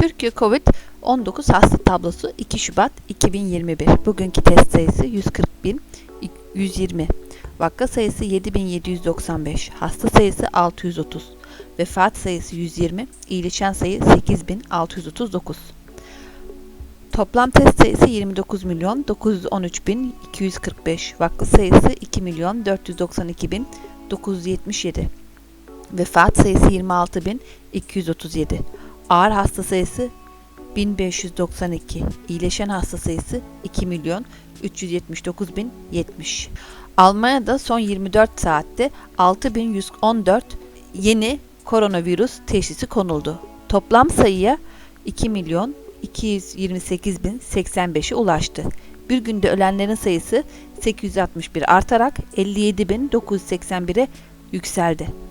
Türkiye Covid-19 hasta tablosu 2 Şubat 2021. Bugünkü test sayısı 140.120. Vaka sayısı 7795. Hasta sayısı 630. Vefat sayısı 120. İyileşen sayı 8639. Toplam test sayısı 29 milyon 913 bin 245. Vaka sayısı 2 milyon 492 bin 977. Vefat sayısı 26 bin 237. Ağır hasta sayısı 1592. İyileşen hasta sayısı 2 milyon 379 bin 70. Almanya'da son 24 saatte 6114 yeni koronavirüs teşhisi konuldu. Toplam sayıya 2 milyon 228 bin 85'e ulaştı. Bir günde ölenlerin sayısı 861 artarak 57 bin 981'e yükseldi.